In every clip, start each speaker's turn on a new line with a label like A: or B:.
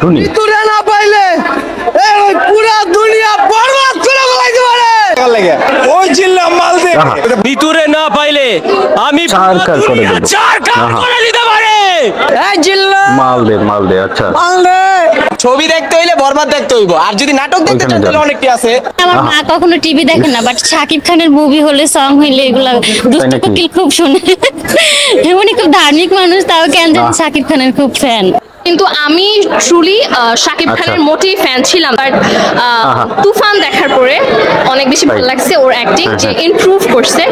A: টুনি
B: তুলে না পাইলে এই পুরা দুনিয়া বরবাদ করে ফেলাইতে পারে।
C: ওই জিল্লা মালদে
A: আহা,
D: ভিতরে না পাইলে আমি
A: চার কার করে দেবো।
D: চার করে দিতে পারে।
B: এই জিল্লা
A: মাল দে মাল দে আচ্ছা।
B: মালদে
C: ছবি দেখতে হইলে বরবাদ দেখতে হইব। আর যদি নাটক দেখতে চান তাহলে। অনেকটি আছে।
E: আমার মা কখনো টিভি দেখে না বাট শাকিব খানের মুভি হলে সং হইলে এগুলা দুষ্ট কোকিল খুব শুনে। উনি খুব ধার্মিক মানুষ তাও কেন জানি শাকিব খানের খুব ফ্যান
F: কিন্তু আমি ট্রুলি শাকিব
A: আচ্ছা।
F: খানের মোটেই ফ্যান ছিলাম বাট তুফান দেখার পরে অনেক বেশি ভালো লাগছে ওর অ্যাক্টিং যে
A: হ্যাঁ।
F: ইমপ্রুভ করছে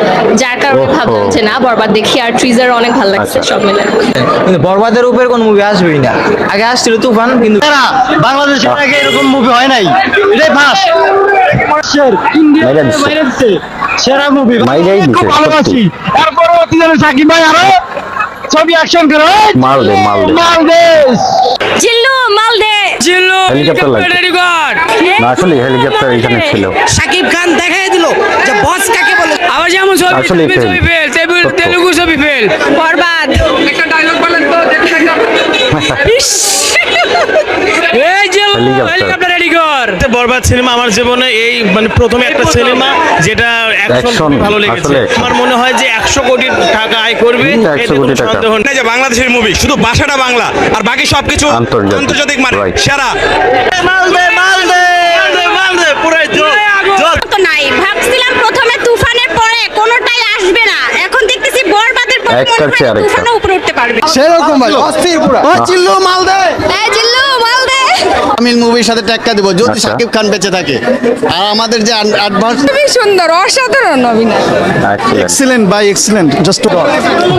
F: যার কারণে ভাবলাম যে না বরবাদ দেখি আর ট্রিজার অনেক ভালো লাগছে
A: আচ্ছা।
F: সব মিলে।
C: কিন্তু বরবাদের উপরে কোন মুভি আসবেই না। আগে আসছিল তুফান কিন্তু
B: বাংলাদেশের আগে এরকম মুভি হয় নাই। এটাই ফার্স্ট। সেরা মুভি
A: মাইরাই দিছে, সত্যি।
B: তারপরে কি জানো সাকিব ভাই আরও ছবি অ্যাকশন করে।
A: মাল দে মাল দে
B: মাল দেশ
E: জিল্লু মালদে
D: জিল্লু
A: হেলিকপ্টার লাগবে। না আসলে হেলিকপ্টার এখানে ছিল।
C: সাকিব খান দেখাই দিল যে বস কাকে বলে।
D: আবার যেমন ছবি ছবি ফেল
A: টেবিল।
D: তেলুগু ছবি ফেল
F: বরবাদ।
D: একটা ডায়লগ বলেন তো দেখতে যে
A: হেলিকপ্টার।
D: হেলিকপ্টার
G: বরবাদ সিনেমা আমার জীবনে এই মানে প্রথম একটা সিনেমা যেটা অ্যাকশন ভালো লেগেছে। আমার মনে হয় যে একশো কোটি টাকা আয় করবে
A: 100 কোটি টাকা।
H: না যে বাংলাদেশের মুভি শুধু ভাষাটা বাংলা আর বাকি সবকিছু
A: আন্তর্জাতিক।
H: মানে. সেরা।
G: জোর, জোর।
E: তো নাই। ভাবছিলাম প্রথমে তুফানের পরে কোনোটাই আসবে না। এখন দেখতেছি বরবাদের পরে উপরে উঠতে পারবে।
B: সেরকম ভাই অস্থির পুরো। মাল দে তামিল মুভির সাথে টেক্কা দিব যদি
A: আচ্ছা।
B: সাকিব খান বেঁচে থাকে। আর আমাদের যে অ্যাডভান্স
F: খুবই সুন্দর অসাধারণ অভিনয়।
B: এক্সিলেন্ট বাই এক্সিলেন্ট জাস্ট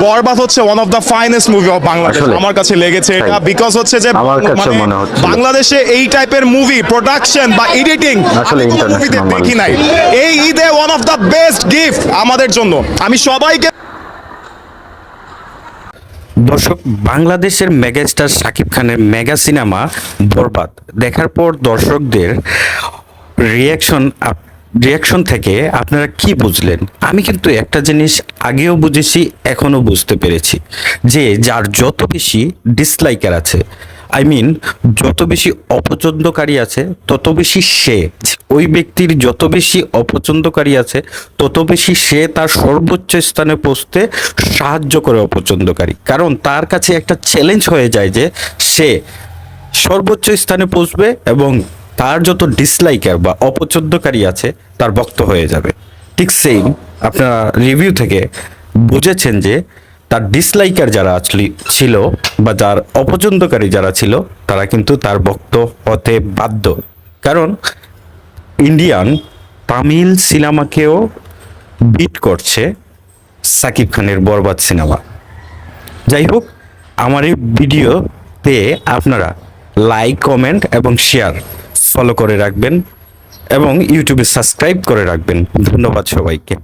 H: বরবাদ হচ্ছে one of the finest movie of Bangladesh আমার কাছে লেগেছে এটা বিকজ হচ্ছে যে মানে। বাংলাদেশে এই টাইপের মুভি প্রোডাকশন বা এডিটিং
A: আসলে
H: মুভিতে
A: international
H: দেখি নাই। এই ঈদে one of the best gift আমাদের জন্য। আমি সবাইকে
I: দর্শক, বাংলাদেশের মেগাস্টার শাকিব খানের মেগা সিনেমা বরবাদ। দেখার পর দর্শকদের রিয়াকশন রিয়াকশন থেকে আপনারা কি বুঝলেন? আমি কিন্তু একটা জিনিস আগেও বুঝেছি, এখনও বুঝতে পেরেছি, যে যার যত বেশি ডিসলাইকার আছে আই মিন যত বেশি অপছন্দকারী আছে, তত বেশি সে, ওই ব্যক্তির যত বেশি অপছন্দকারী আছে, তত বেশি সে তার সর্বোচ্চ স্থানে পৌঁছতে সাহায্য করে অপছন্দকারী। কারণ তার কাছে একটা চ্যালেঞ্জ হয়ে যায় যে সে সর্বোচ্চ স্থানে পৌঁছবে এবং তার যত ডিসলাইকার বা অপছন্দকারী আছে, তার বক্ত হয়ে যাবে। ঠিক সেম আপনারা রিভিউ থেকে বুঝেছেন যে তার ডিসলাইকার যারা ছিল বা যার অপছন্দকারী যারা ছিল, তারা কিন্তু তার বক্ত হতে বাধ্য। কারণ ইন্ডিয়ান তামিল সিনেমাকেও বিট করছে সাকিব খানের বরবাদ সিনেমা। যাই হোক, আমার এই ভিডিওতে আপনারা লাইক কমেন্ট এবং শেয়ার ফলো করে রাখবেন এবং ইউটিউবে সাবস্ক্রাইব করে রাখবেন। ধন্যবাদ সবাইকে।